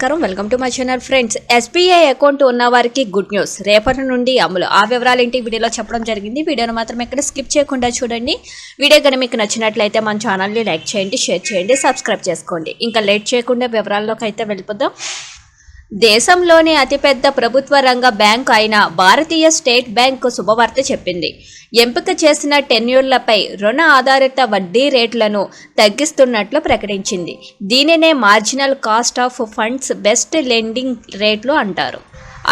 నమస్కారం. Welcome to my channel friends. SBI account ఉన్న వారికి గుడ్ న్యూస్. రేపటి నుండి అమలు. ఆ వివరాలు ఏంటి వీడియోలో చెప్పడం జరిగింది. వీడియోను మాత్రం ఎక్కడ స్కిప్ చేయకుండా చూడండి. వీడియో కనుక మీకు నచ్చినట్లయితే మన ఛానల్ని లైక్ చేయండి షేర్ చేయండి సబ్స్క్రైబ్ చేసుకోండి. ఇంకా లేట్ చేయకుండా వివరాల్లోకి అయితే వెళ్ళిపోదాం. దేశంలోని అతిపెద్ద ప్రభుత్వ రంగ బ్యాంకు అయిన భారతీయ స్టేట్ బ్యాంక్ శుభవార్త చెప్పింది. ఎంపిక చేసిన టెన్యూర్లపై రుణ ఆధారిత వడ్డీ రేట్లను తగ్గిస్తున్నట్లు ప్రకటించింది. దీనినే marginal cost of funds based lending రేట్లు అంటారు.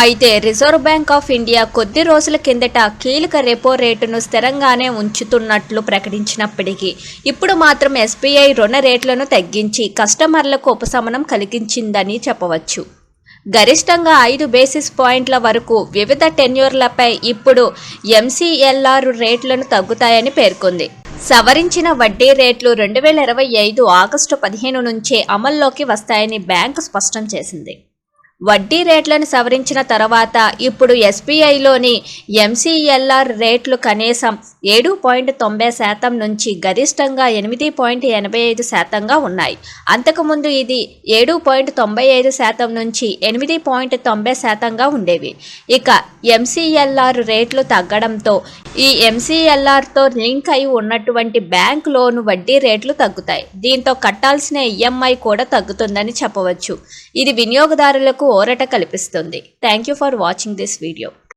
అయితే రిజర్వ్ బ్యాంక్ ఆఫ్ ఇండియా కొద్ది రోజుల కిందట కీలక రెపో రేటును స్థిరంగానే ఉంచుతున్నట్లు ప్రకటించినప్పటికీ ఇప్పుడు మాత్రం ఎస్బీఐ రుణ రేట్లను తగ్గించి కస్టమర్లకు ఉపశమనం కలిగించిందని చెప్పవచ్చు. గరిష్టంగా ఐదు బేసిస్ పాయింట్ల వరకు వివిధ టెన్యూర్లపై ఇప్పుడు ఎంసీఎల్ఆర్ రేట్లను తగ్గుతాయని పేర్కొంది. సవరించిన వడ్డీ రేట్లు రెండు వేల ఇరవై ఐదు ఆగస్టు పదిహేను నుంచే అమల్లోకి వస్తాయని బ్యాంకు స్పష్టం చేసింది. వడ్డీ రేట్లను సవరించిన తర్వాత ఇప్పుడు ఎస్బీఐలోని ఎంసీఎల్ఆర్ రేట్లు కనీసం ఏడు పాయింట్ తొంభై శాతం నుంచి గరిష్టంగా ఎనిమిది పాయింట్ ఎనభై ఐదు శాతంగా ఉన్నాయి. అంతకుముందు ఇది ఏడు పాయింట్ తొంభై ఐదు శాతం నుంచి ఎనిమిది పాయింట్ తొంభై శాతంగా ఉండేవి. ఇక ఎంసీఎల్ఆర్ రేట్లు తగ్గడంతో ఈ ఎంసీఎల్ఆర్తో లింక్ అయి ఉన్నటువంటి బ్యాంక్ లోను వడ్డీ రేట్లు తగ్గుతాయి. దీంతో కట్టాల్సిన ఈఎంఐ కూడా తగ్గుతుందని చెప్పవచ్చు. ఇది వినియోగదారులకు ఊరట కల్పిస్తుంది. Thank you for watching this video